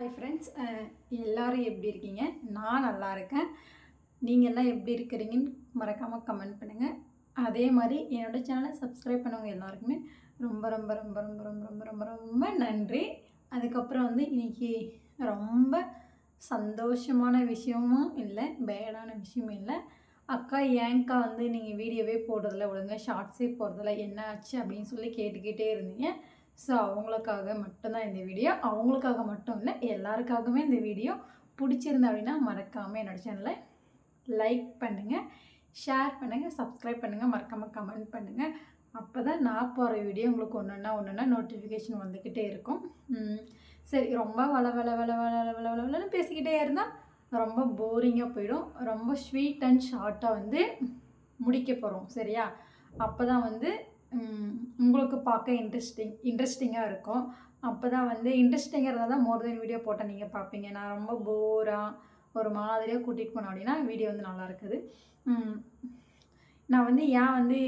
Hi friends எல்லோரும் எப்படி இருக்கீங்க? நான் நல்லா இருக்கேன். நீங்கள் எல்லாம் எப்படி இருக்கிறீங்கன்னு மறக்காமல் கமெண்ட் பண்ணுங்கள் அதே மாதிரி என்னோடய சேனலை சப்ஸ்கிரைப் பண்ணவங்க எல்லாருக்குமே ரொம்ப ரொம்ப ரொம்ப ரொம்ப ரொம்ப ரொம்ப ரொம்ப ரொம்ப நன்றி. அதுக்கப்புறம் வந்து இன்றைக்கி ரொம்ப சந்தோஷமான விஷயமும் இல்லை பேடான விஷயமும் இல்லை. அக்கா ஏங்க்கா வந்து நீங்கள் வீடியோவே போடுறதில்ல ஒழுங்காக ஷார்ட்ஸே போடுறதில்ல என்ன ஆச்சு அப்படின்னு சொல்லி கேட்டுக்கிட்டே இருந்தீங்க. ஸோ அவங்களுக்காக மட்டும்தான் இந்த வீடியோ அவங்களுக்காக மட்டும் இல்லை எல்லாருக்காகவுமே இந்த வீடியோ பிடிச்சிருந்தா அப்படின்னா மறக்காமல் என்னோடய சேனலை லைக் பண்ணுங்கள் ஷேர் பண்ணுங்கள் சப்ஸ்கிரைப் பண்ணுங்கள் மறக்காமல் கமெண்ட் பண்ணுங்கள் அப்போ தான் நான் போகிற வீடியோ உங்களுக்கு ஒன்றுன்னா ஒன்றுன்னா நோட்டிஃபிகேஷன் வந்துக்கிட்டே இருக்கும். சரி ரொம்ப வள வள வள வள வள வள வளன்னு பேசிக்கிட்டே இருந்தால் ரொம்ப போரிங்காக போயிடும். ரொம்ப ஸ்வீட் அண்ட் ஷார்ட்டாக வந்து முடிக்க போகிறோம் சரியா? அப்போ தான் வந்து உங்களுக்கு பார்க்க இன்ட்ரெஸ்டிங் இன்ட்ரெஸ்டிங்காக இருக்கும். அப்போ தான் வந்து இன்ட்ரெஸ்டிங்காக இருந்தால் தான் மோர் தென் வீடியோ போட்டால் நீங்கள் பார்ப்பீங்க. நான் ரொம்ப போராக ஒரு மாதிரியாக கூட்டிகிட்டு போனோம் அப்படின்னா வீடியோ வந்து நல்லா இருக்குது. நான் வந்து ஏன் வந்து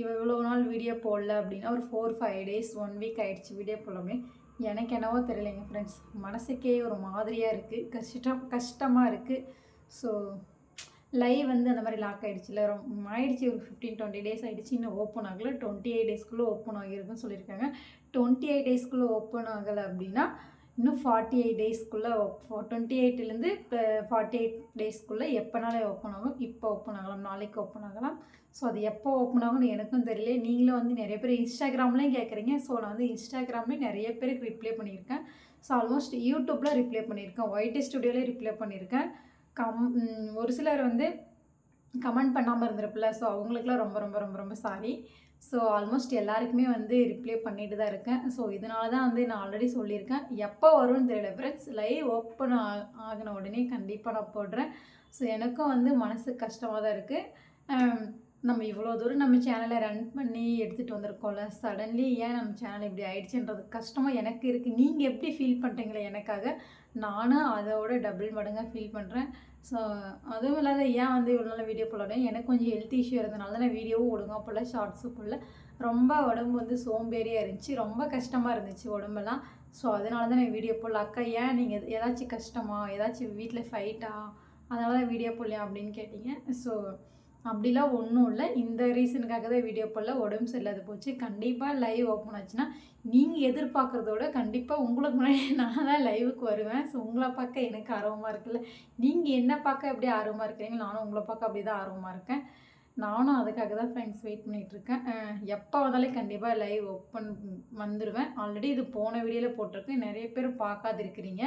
இவ்வளோ நாள் வீடியோ போடல அப்படின்னா ஒரு four five days one week ஆகிடுச்சு வீடியோ போடலமே. எனக்கு என்னவோ தெரியலைங்க ஃப்ரெண்ட்ஸ் மனசுக்கே ஒரு மாதிரியாக இருக்குது கஷ்டம் கஷ்டமாக இருக்குது ஸோ லைவ் வந்து அந்த மாதிரி லாக் ஆகிடுச்சுல ரொம்ப ஆயிடுச்சு ஒரு ஃபிஃப்டீன் டுவெண்ட்டி டேஸ் ஆகிடுச்சு இன்னும் ஓப்பன் ஆகலை. டுவெண்ட்டி எயிட் டேஸ்க்குள்ளே ஓப்பன் ஆகிருக்குன்னு சொல்லியிருக்காங்க. டுவெண்ட்டி எயிட் டேஸ்க்குள்ளே ஓப்பன் ஆகலை அப்படின்னா இன்னும் ஃபார்ட்டி எயிட் டேஸ்க்குள்ளே டுவெண்ட்டி எயிட்லேருந்து இப்போ ஃபார்ட்டி எயிட் டேஸ்க்குள்ளே எப்போனாலே ஓப்பன் ஆகும்? இப்போ ஓப்பன் ஆகலாம் நாளைக்கு ஓப்பன் ஆகலாம். ஸோ அது எப்போ ஓப்பன் ஆகும்னு எனக்கும் தெரியல. நீங்களும் வந்து நிறைய பேர் இன்ஸ்டாகிராம்லேயும் கேட்குறீங்க. ஸோ நான் வந்து இன்ஸ்டாகிராம்லேயும் நிறைய பேருக்கு ரிப்ளை பண்ணியிருக்கேன். ஸோ ஆல்மோஸ்ட் யூடியூப்பில் ரிப்ளை பண்ணியிருக்கேன். ஒயிட் ஸ்டுடியோலேயே ரிப்ளை பண்ணியிருக்கேன். கம் ஒரு சிலர் வந்து கமெண்ட் பண்ணாமல் இருந்திருப்பில்ல. ஸோ அவங்களுக்குலாம் ரொம்ப ரொம்ப ரொம்ப ரொம்ப சாரி ஸோ ஆல்மோஸ்ட் எல்லாருக்குமே வந்து ரிப்ளை பண்ணிட்டு தான் இருக்கேன். ஸோ இதனால தான் வந்து நான் ஆல்ரெடி சொல்லியிருக்கேன். எப்போ வரும்னு தெரியல. ஃப்ரெண்ட்ஸ் லைவ் ஓப்பன் ஆகின உடனே கண்டிப்பாக நான் போடுறேன். ஸோ எனக்கும் வந்து மனசு கஷ்டமாக தான் இருக்குது um, நம்ம இவ்வளோ தூரம் நம்ம சேனலை ரன் பண்ணி எடுத்துகிட்டு வந்திருக்கோம்ல சடன்லி ஏன் நம்ம சேனல் இப்படி ஆயிடுச்சுன்றது கஷ்டமாக எனக்கு இருக்குது நீங்கள் எப்படி ஃபீல் பண்ணுறீங்களே எனக்காக நானும் அதோட டபுள் மடங்காக ஃபீல் பண்ணுறேன் ஸோ அதுவும் இல்லாத ஏன் வந்து இவ்வளோ நாள் வீடியோ போடல எனக்கு கொஞ்சம் ஹெல்த் இஷ்யூ இருந்தனால தான் நான் வீடியோவும் ஒழுங்காக போடல ஷார்ட்ஸும் போடல. ரொம்ப உடம்பு வந்து சோம்பேறியாக இருந்துச்சு ரொம்ப கஷ்டமாக இருந்துச்சு உடம்பெல்லாம். ஸோ அதனால தான் நான் வீடியோ போடல. அக்கா ஏன் நீங்கள் ஏதாச்சும் கஷ்டமா ஏதாச்சும் வீட்டில் ஃபைட்டா அதனால தான் வீடியோ போடலையா அப்படின்னு கேட்டிங்க. ஸோ அப்படிலாம் ஒன்றும் இல்லை. இந்த ரீசனுக்காக தான் வீடியோ போடல. உடம்பு சரியில்லாத போச்சு. கண்டிப்பாக லைவ் ஓப்பன் ஆச்சுன்னா நீங்கள் எதிர்பார்க்குறதோட கண்டிப்பாக உங்களுக்கு முன்னாடி நான் தான் லைவுக்கு வருவேன். ஸோ உங்களை பார்க்க எனக்கு ஆர்வமாக இருக்குல்ல. நீங்கள் என்ன பார்க்க எப்படி ஆர்வமாக இருக்கிறீங்க? நானும் உங்களை பார்க்க அப்படி தான் ஆர்வமாக இருக்கேன். நானும் அதுக்காக தான் ஃப்ரெண்ட்ஸ் வெயிட் பண்ணிகிட்ருக்கேன் எப்போ வந்தாலும் கண்டிப்பாக லைவ் ஓப்பன் வந்துடுவேன் ஆல்ரெடி இது போன வீடியோவில் போட்டிருக்கேன். நிறைய பேர் பார்க்காதிருக்கிறீங்க.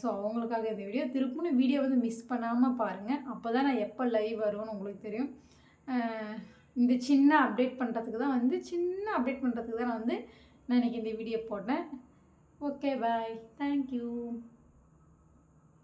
ஸோ அவங்களுக்காக இந்த வீடியோ திருப்பினும் வீடியோ வந்து மிஸ் பண்ணாமல் பாருங்கள் அப்போ தான் நான் எப்போ லைவ் வரும்னு உங்களுக்கு தெரியும். இந்த சின்ன அப்டேட் பண்ணுறதுக்கு தான் வந்து சின்ன அப்டேட் பண்ணுறதுக்கு தான் நான் வந்து நான் இன்றைக்கி இந்த வீடியோ போட்டேன். Okay bye thank you